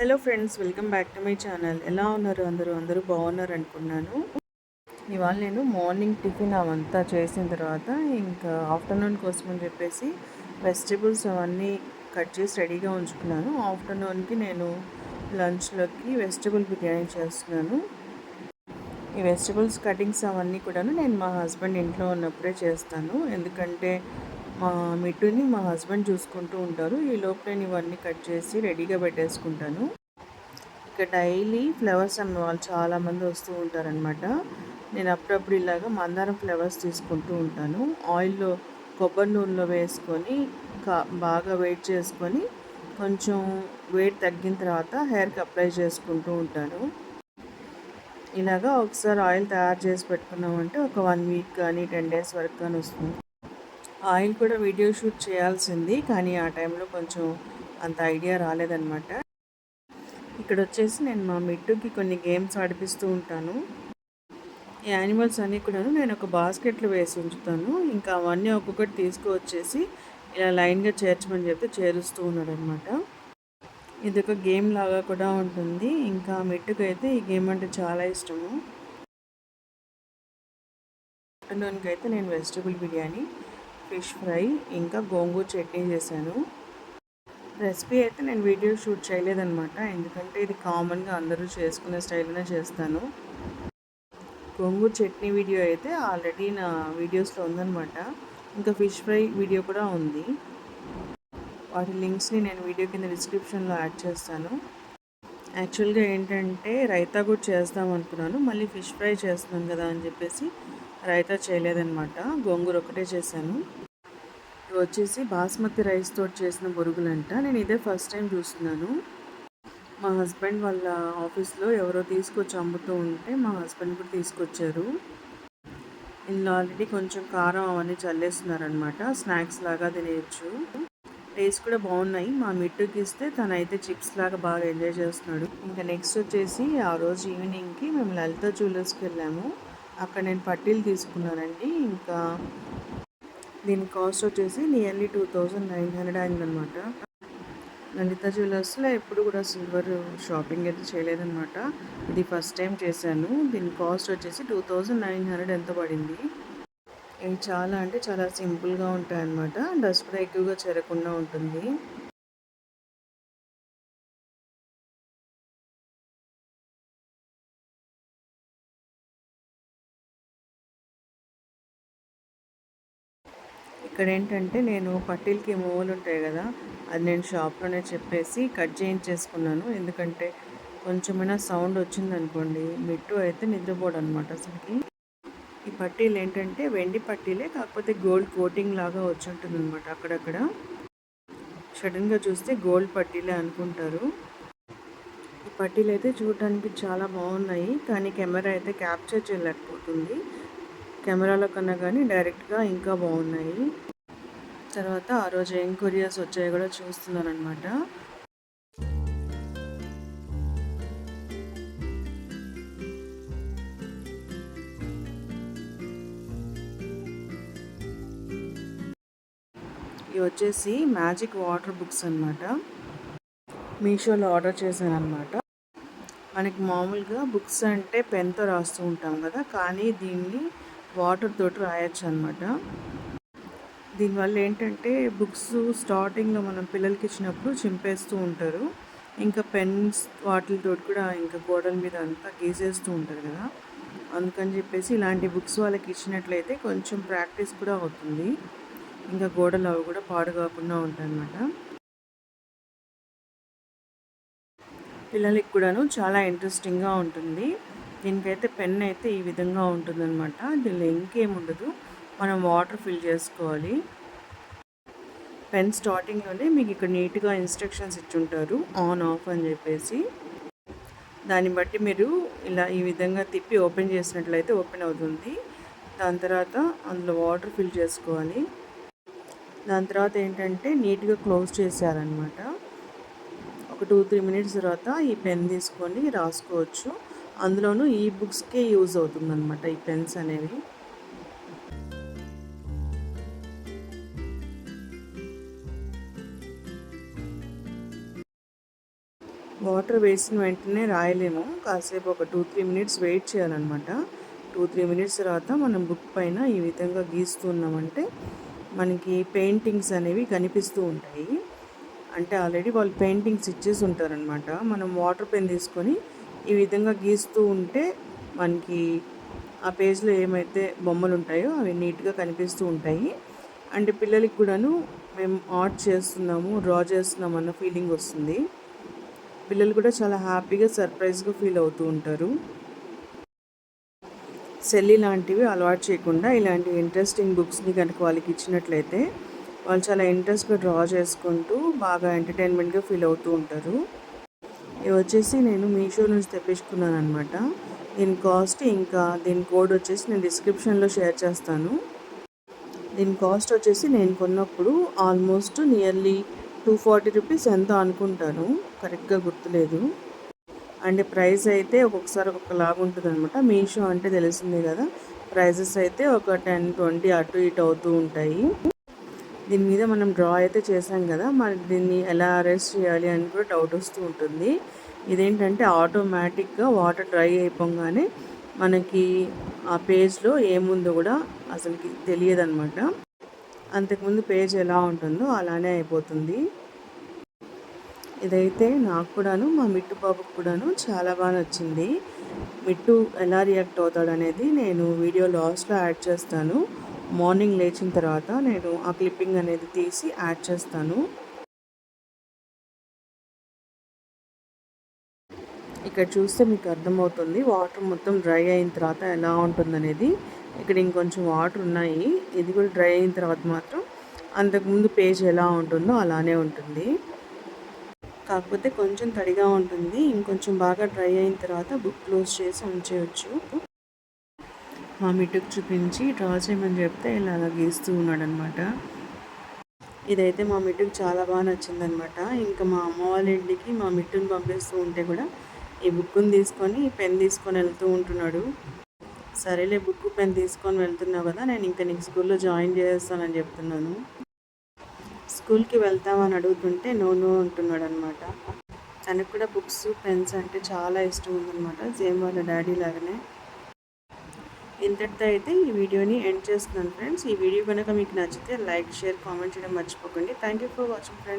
Hello friends welcome back to my channel. ఎలా ఉన్నారు అందరూ? అందరూ బాగున్నారు అనుకున్నాను. ఇవాళ నేను మార్నింగ్ టిఫిన్ అవంతా చేసిన తర్వాత ఇంకా ఆఫ్టర్నూన్ కోసం అని చెప్పేసి వెజిటేబుల్స్ అవన్నీ కట్ చేసి రెడీగా ఉంచుకున్నాను. ఆఫ్టర్నూన్కి నేను లంచ్లోకి వెజిటేబుల్ బిర్యానీ చేస్తున్నాను. ఈ వెజిటబుల్స్ కటింగ్స్ అవన్నీ కూడాను నేను మా హస్బెండ్ ఇంట్లో ఉన్నప్పుడే చేస్తాను. ఎందుకంటే మా మిట్టుని మా హస్బెండ్ చూసుకుంటూ ఉంటారు. ఈ లోపు నేను ఇవన్నీ కట్ చేసి రెడీగా పెట్టేసుకుంటాను. ఇక డైలీ ఫ్లవర్స్ అమ్మే వాళ్ళు చాలామంది వస్తూ ఉంటారనమాట నేను అప్పుడప్పుడు ఇలాగా మందారం ఫ్లవర్స్ తీసుకుంటూ ఉంటాను. ఆయిల్లో కొబ్బరి నూనెలో వేసుకొని కా బాగా వెయిట్ చేసుకొని కొంచెం వెయిట్ తగ్గిన తర్వాత హెయిర్కి అప్లై చేసుకుంటూ ఉంటాను. ఇలాగా ఒకసారి ఆయిల్ తయారు చేసి పెట్టుకున్నామంటే ఒక వన్ వీక్ కానీ టెన్ డేస్ వరకు కానీ వస్తుంది. ఆయిల్ కూడా వీడియో షూట్ చేయాల్సింది కానీ ఆ టైంలో కొంచెం అంత ఐడియా రాలేదనమాట ఇక్కడ వచ్చేసి నేను మా మిట్టుకి కొన్ని గేమ్స్ ఆడిపిస్తూ ఉంటాను. ఈ యానిమల్స్ అన్నీ కూడా నేను ఒక బాస్కెట్లో వేసి ఉంచుతాను. ఇంకా అవన్నీ ఒక్కొక్కటి తీసుకువచ్చేసి ఇలా లైన్గా చేర్చమని చెప్పి చేరుస్తూ ఉన్నాడు అనమాట ఇది ఒక గేమ్ లాగా కూడా ఉంటుంది. ఇంకా మిట్టుకు అయితే ఈ గేమ్ అంటే చాలా ఇష్టము. ఆఫ్టర్నూన్కి అయితే నేను వెజిటబుల్ బిర్యానీ ఫిష్ ఫ్రై ఇంకా గోంగూర చట్నీ చేశాను. రెసిపీ అయితే నేను వీడియో షూట్ చేయలేదన్నమాట. ఎందుకంటే ఇది కామన్గా అందరూ చేసుకునే స్టైల్నే చేస్తాను. గోంగూర చట్నీ వీడియో అయితే ఆల్రెడీ నా వీడియోస్లో ఉందన్నమాట. ఇంకా ఫిష్ ఫ్రై వీడియో కూడా ఉంది. వాటి లింక్స్ని నేను వీడియో కింద డిస్క్రిప్షన్లో యాడ్ చేస్తాను. యాక్చువల్గా ఏంటంటే రైతా కూడా చేద్దాం అనుకున్నాను. మళ్ళీ ఫిష్ ఫ్రై చేస్తున్నాను కదా అని చెప్పేసి రైతా చేయలేదన్నమాట. గోంగూర ఒకటే చేశాను. వచ్చేసి బాస్మతి రైస్ తోటి చేసిన బొరుగులంట నేను ఇదే ఫస్ట్ టైం చూస్తున్నాను. మా హస్బెండ్ వాళ్ళ ఆఫీస్లో ఎవరో తీసుకొచ్చి అమ్ముతూ ఉంటే మా హస్బెండ్ కూడా తీసుకొచ్చారు. ఇందులో ఆల్రెడీ కొంచెం కారం అవన్నీ చల్లేస్తున్నారనమాట స్నాక్స్ లాగా తినేయచ్చు. టేస్ట్ కూడా బాగున్నాయి. మా మిట్టుకి ఇస్తే తనైతే చిప్స్ లాగా బాగా ఎంజాయ్ చేస్తున్నాడు. ఇంకా నెక్స్ట్ వచ్చేసి ఆ రోజు ఈవినింగ్కి మేము లలిత జ్యువెలర్స్కి వెళ్ళాము. అక్కడ నేను పట్టీలు తీసుకున్నానండి. ఇంకా దీని కాస్ట్ వచ్చేసి nearly two thousand nine hundred అయిందనమాట లలిత జ్యువెలర్స్లో ఎప్పుడు కూడా సిల్వర్ షాపింగ్ అయితే చేయలేదన్నమాట. ఇది ఫస్ట్ టైం చేశాను. దీని కాస్ట్ వచ్చేసి టూ థౌజండ్ నైన్ హండ్రెడ్ ఎంత పడింది. ఇవి చాలా అంటే చాలా సింపుల్గా ఉంటాయి అన్నమాట డస్ట్ కూడా ఎక్కువగా చేరకుండా ఉంటుంది. ఇక్కడ ఏంటంటే నేను పట్టీలకి మూవలు ఉంటాయి కదా అది నేను షాప్లోనే చెప్పేసి కట్ చేయించేసుకున్నాను. ఎందుకంటే కొంచెమైనా సౌండ్ వచ్చింది అనుకోండి మిట్టు అయితే నిద్రపోడు అనమాట అసలుకి. ఈ పట్టీలు ఏంటంటే వెండి పట్టీలే కాకపోతే గోల్డ్ కోటింగ్ లాగా వచ్చి ఉంటుంది అనమాట అక్కడక్కడ. సడన్గా చూస్తే గోల్డ్ పట్టీలే అనుకుంటారు. ఈ పట్టీలు అయితే చూడటానికి చాలా బాగున్నాయి కానీ కెమెరా అయితే క్యాప్చర్ చేయలేకపోతుంది. కెమెరాలో కన్నా కానీ డైరెక్ట్గా ఇంకా బాగున్నాయి తర్వాత ఆ రోజు ఎంక్వైరీస్ వచ్చాయో కూడా చూస్తున్నారనమాట ఇవి వచ్చేసి మ్యాజిక్ వాటర్ బుక్స్ అనమాట మీషోలో ఆర్డర్ చేశాను అనమాట మనకి మామూలుగా బుక్స్ అంటే పెన్తో రాస్తూ ఉంటాం కదా కానీ దీన్ని వాటర్ తోటి రాయొచ్చు అనమాట దీనివల్ల ఏంటంటే బుక్స్ స్టార్టింగ్లో మనం పిల్లలకి ఇచ్చినప్పుడు చింపేస్తూ ఉంటారు. ఇంకా పెన్స్ వాటితో కూడా ఇంకా గోడల మీద అంతా గీసేస్తూ ఉంటారు కదా. అందుకని చెప్పేసి ఇలాంటి బుక్స్ వాళ్ళకి ఇచ్చినట్లయితే కొంచెం ప్రాక్టీస్ కూడా అవుతుంది. ఇంకా గోడలు అవి కూడా పాడు కాకుండా ఉంటాయన్నమాట. పిల్లలకి కూడాను చాలా ఇంట్రెస్టింగ్గా ఉంటుంది. దీనికైతే పెన్ అయితే ఈ విధంగా ఉంటుందన్నమాట. దీనిలో ఇంకేం ఉండదు. మనం వాటర్ ఫిల్ చేసుకోవాలి. పెన్ స్టార్టింగ్లోనే మీకు ఇక్కడ నీట్గా ఇన్స్ట్రక్షన్స్ ఇచ్చుంటారు. ఆన్ ఆఫ్ అని చెప్పేసి. దాన్ని బట్టి మీరు ఇలా ఈ విధంగా తిప్పి ఓపెన్ చేసినట్లయితే ఓపెన్ అవుతుంది. దాని తర్వాత అందులో వాటర్ ఫిల్ చేసుకోవాలి. దాని తర్వాత ఏంటంటే నీట్గా క్లోజ్ చేసేయాలన్నమాట ఒక టూ త్రీ మినిట్స్ తర్వాత ఈ పెన్ తీసుకొని రాసుకోవచ్చు. అందులోనూ ఈ బుక్స్కే యూజ్ అవుతుందన్నమాట ఈ పెన్స్ అనేవి. వాటర్ వేసిన వెంటనే రాయలేము. కాసేపు ఒక టూ త్రీ మినిట్స్ వెయిట్ చేయాలన్నమాట. టూ త్రీ మినిట్స్ తర్వాత మనం బుక్ పైన ఈ విధంగా గీస్తున్నామంటే మనకి పెయింటింగ్స్ అనేవి కనిపిస్తూ ఉంటాయి. అంటే ఆల్రెడీ వాళ్ళు పెయింటింగ్స్ ఇచ్చేసి ఉంటారనమాట మనం వాటర్ పెన్ తీసుకొని ఈ విధంగా గీస్తూ ఉంటే మనకి ఆ పేజ్లో ఏమైతే బొమ్మలు ఉంటాయో అవి నీట్గా కనిపిస్తూ ఉంటాయి. అంటే పిల్లలకి కూడాను మేము ఆర్ట్ చేస్తున్నాము డ్రా చేస్తున్నాము అన్న ఫీలింగ్ వస్తుంది. పిల్లలు కూడా చాలా హ్యాపీగా సర్ప్రైజ్గా ఫీల్ అవుతూ ఉంటారు. సెల్లి లాంటివి అలవాటు చేయకుండా ఇలాంటి ఇంట్రెస్టింగ్ బుక్స్ని కనుక వాళ్ళకి ఇచ్చినట్లయితే వాళ్ళు చాలా ఇంట్రెస్ట్గా డ్రా చేసుకుంటూ బాగా ఎంటర్టైన్మెంట్గా ఫీల్ అవుతూ ఉంటారు. ఇవి వచ్చేసి నేను మీషో నుంచి తెప్పించుకున్నాను అనమాట దీని కాస్ట్ ఇంకా దీని కోడ్ వచ్చేసి నేను డిస్క్రిప్షన్లో షేర్ చేస్తాను. దీని కాస్ట్ వచ్చేసి నేను కొన్నప్పుడు almost nearly two forty rupees ఎంతో అనుకుంటాను? కరెక్ట్గా గుర్తులేదు. అండ్ ప్రైస్ అయితే ఒక్కొక్కసారి ఒక్కొక్కలాగా ఉంటుంది అనమాట మీషో అంటే తెలిసిందే కదా. ప్రైజెస్ అయితే ఒక టెన్ ట్వంటీ అటు ఇటు అవుతూ ఉంటాయి. దీని మీద మనం డ్రా అయితే చేసాం కదా. మరి దీన్ని ఎలా అరెస్ట్ చేయాలి అని కూడా డౌట్ వస్తూ ఉంటుంది. ఇదేంటంటే ఆటోమేటిక్గా వాటర్ డ్రై అయిపోగానే మనకి ఆ పేజ్లో ఏముందో కూడా అసలుకి తెలియదు అనమాట అంతకుముందు పేజ్ ఎలా ఉంటుందో అలానే అయిపోతుంది. ఇదైతే నాకు కూడాను మా మిట్టు బాబుకు కూడాను చాలా బాగా నచ్చింది. మిట్టు ఎలా రియాక్ట్ అవుతాడు అనేది నేను వీడియో లాస్ట్లో యాడ్ చేస్తాను. మార్నింగ్ లేచిన తర్వాత నేను ఆ క్లిప్పింగ్ అనేది తీసి యాడ్ చేస్తాను. ఇక్కడ చూస్తే మీకు అర్థమవుతుంది వాటర్ మొత్తం డ్రై అయిన తర్వాత ఎలా ఉంటుందనేది. ఇక్కడ ఇంకొంచెం వాటర్ ఉన్నాయి. ఇది కూడా డ్రై అయిన తర్వాత మాత్రం అంతకుముందు పేజ్ ఎలా ఉంటుందో అలానే ఉంటుంది. కాకపోతే కొంచెం తడిగా ఉంటుంది. ఇంకొంచెం బాగా డ్రై అయిన తర్వాత బుక్ క్లోజ్ చేసి ఉంచేయచ్చు. మా మిట్టుకు చూపించి డ్రా చేయమని చెప్తే ఇలా అలా గీస్తూ ఉన్నాడనమాట. ఇదైతే మా మిట్టుకు చాలా బాగా నచ్చిందనమాట. ఇంకా మా అమ్మ వాళ్ళ ఇంటికి మా మిట్టుని పంపిస్తూ ఉంటే కూడా ఈ బుక్ని తీసుకొని పెన్ తీసుకొని వెళ్తూ ఉంటున్నాడు. సరేలే బుక్ పెన్ తీసుకొని వెళ్తున్నావు కదా నేను ఇంకా నీకు స్కూల్లో జాయిన్ చేస్తానని చెప్తున్నాను. స్కూల్కి వెళ్తామని అడుగుతుంటే నో నో అంటున్నాడు అనమాట తనకు కూడా బుక్స్ పెన్స్ అంటే చాలా ఇష్టం ఉందన్నమాట సేమ్ వాళ్ళ డాడీ లాగానే. ఇంతటితో అయితే ఈ వీడియోని ఎండ్ చేస్తున్నాను ఫ్రెండ్స్. ఈ వీడియో కనుక మీకు నచ్చితే లైక్ షేర్ కామెంట్ చేయడం మర్చిపోకండి. Thank you for watching friends.